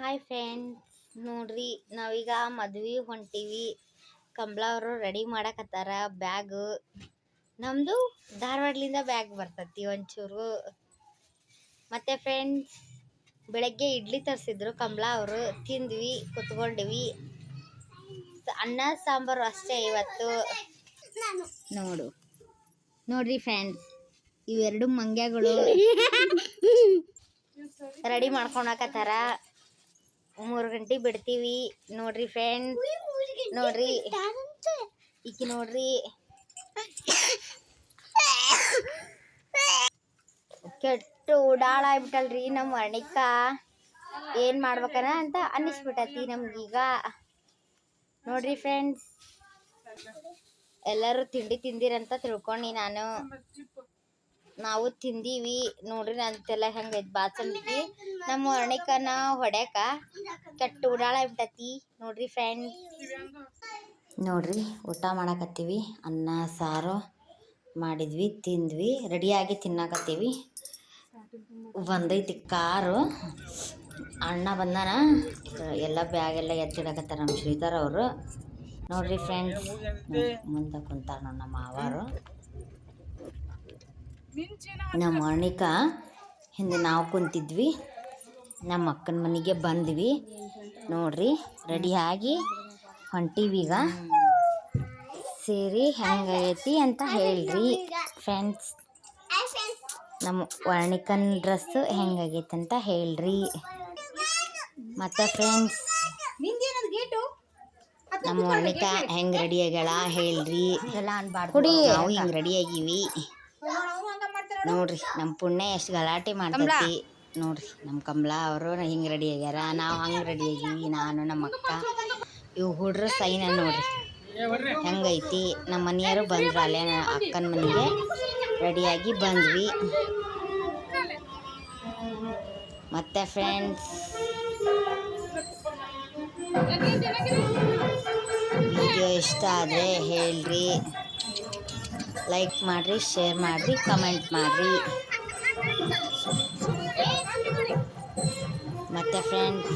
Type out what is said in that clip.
Hi friends ನೋಡ್ರಿ ನಾವೀಗ ಮದ್ವಿ ಹೊಂಟೀವಿ. ಕಂಬಳ ಅವರು ರೆಡಿ ಮಾಡಕತ್ತಾರ ಬ್ಯಾಗ್ ನಮ್ದು ಧಾರವಾಡಲಿಂದ ಬ್ಯಾಗ್ ಬರ್ತತಿ ಒಂಚೂರು. ಮತ್ತೆ ಫ್ರೆಂಡ್ಸ್ ಬೆಳಗ್ಗೆ ಇಡ್ಲಿ ತರಿಸಿದ್ರು ಕಂಬಳ ಅವರು. ತಿಂದ್ವಿ ಕುತ್ಕೊಂಡ್ವಿ. ಅನ್ನ ಸಾಂಬಾರು ಅಷ್ಟೇ ಇವತ್ತು. ನೋಡು. ನೋಡ್ರಿ ಫ್ರೆಂಡ್ಸ್ ಇವೆರಡು ಮಂಗ್ಯಗಳು. ರೆಡಿ ಮಾಡ್ಕೊಳಕತ್ತಾರ ಮೂರು ಗಂಟೆ ಬಿಡ್ತೀವಿ. ನೋಡ್ರಿ ಫ್ರೆಂಡ್ಸ್ ನೋಡ್ರಿ. ಈಕಿ ನೋಡ್ರಿ. ಕೆಟ್ಟು ಉಡಾಳ ಆಗ್ಬಿಟ್ಟಲ್ರಿ ನಮ್ಮ ವರ್ಣಿಕ ಏನು ಮಾಡ್ಬೇಕನ ಅಂತ ಅನ್ನಿಸ್ಬಿಟ್ಟತಿ ನಮ್ಗೀಗ. ನೋಡ್ರಿ ಫ್ರೆಂಡ್ಸ್ ಎಲ್ಲರೂ ತಿಂಡಿ ತಿಂದಿರಂತ ತಿಳ್ಕೊಂಡಿ ನಾನು. ನಾವು ತಿಂದೀವಿ ನೋಡ್ರಿ ನಂತೆಲ್ಲ ಹೆಂಗೈತೆ ಬಾಚಲ್ಕಿ ನಮ್ಮ ವರ್ಣಿಕನ ಹೊಡ್ಯಾಕ ಕೆಟ್ಟ ಉಡಾಳ ಆಗ್ಬಿಟ್ಟತಿ ನೋಡ್ರಿ ಫ್ರೆಂಡ್ ನೋಡ್ರಿ ಊಟ ಮಾಡಾಕತ್ತೀವಿ, ಅನ್ನ, ಸಾರು ಮಾಡಿದ್ವಿ, ತಿಂದ್ವಿ ರೆಡಿಯಾಗಿ ತಿನ್ನಾಕತ್ತೀವಿ. ಬಂದೈತಿ ಕಾರು ಅಣ್ಣ ಬಂದಾನ, ಎಲ್ಲ ಬ್ಯಾಗ್ ಎಲ್ಲ ಎತ್ತಿಡಕತ್ತಾರ ನಮ್ಮ ಶ್ರೀಧರ್ ಅವರು. ನೋಡ್ರಿ ಫ್ರೆಂಡ್ಸ್ ಮುಂದೆ ಕುಂತಾರ ನಮ್ಮ ಮಾವಾರು. ನಮ್ಮ ವರ್ಣಿಕಾ ಹಿಂದೆ ನಾವು ಕುಂತಿದ್ವಿ. ನಮ್ಮ ಅಕ್ಕನ ಮನೆಗೆ ಬಂದ್ವಿ. ನೋಡ್ರಿ ರೆಡಿಯಾಗಿ ಹೊಂಟಿವೀಗ ಸೇರಿ ಹೆಂಗೈತಿ ಅಂತ ಹೇಳ್ರಿ. ಫ್ರೆಂಡ್ಸ್ ನಮ್ಮ ವರ್ಣಿಕನ್ ಡ್ರೆಸ್ ಹೆಂಗಾಗೈತೆ ಅಂತ ಹೇಳ್ರಿ. ಮತ್ತೆ ಫ್ರೆಂಡ್ಸ್ ನಮ್ಮ ವರ್ಣಿಕ ಹೆಂಗ್ ರೆಡಿ ಆಗ್ಯಾಳ ಹೇಳ್ರಿ. ಕುಡಿ. ನಾವು ಹಿಂಗ್ ರೆಡಿ ಆಗೀವಿ. ನೋಡ್ರಿ ನಮ್ಮ ಪುಣ್ಯ ಎಷ್ಟು ಗಲಾಟೆ ಮಾಡ್ತೈತಿ. ನೋಡ್ರಿ ನಮ್ಮ ಕಮಲಾ ಅವರು ಹಿಂಗೆ ರೆಡಿ ಆಗ್ಯಾರ ನಾವು ಹಂಗೆ ರೆಡಿ ಆಗೀವಿ ನಾನು ನಮ್ಮ ಅಕ್ಕ. ಇವು ಹುಡ್ರ ಸೈನ ನೋಡ್ರಿ. ಹೆಂಗೈತಿ? ನಮ್ಮ ಮನೆಯವರು ಬಂದ್ರು ಅಲ್ಲೇ ಅಕ್ಕನ ಮನೆಗೆ ರೆಡಿಯಾಗಿ ಬಂದ್ವಿ. ಮತ್ತೆ ಫ್ರೆಂಡ್ಸ್ ವಿಡಿಯೋ ಇಷ್ಟ ಆದರೆ ಹೇಳ್ರಿ. ಲೈಕ್ ಮಾಡಿರಿ ಶೇರ್ ಮಾಡಿರಿ ಕಮೆಂಟ್ ಮಾಡಿರಿ ಮತ್ತೆ ಫ್ರೆಂಡ್ಸ್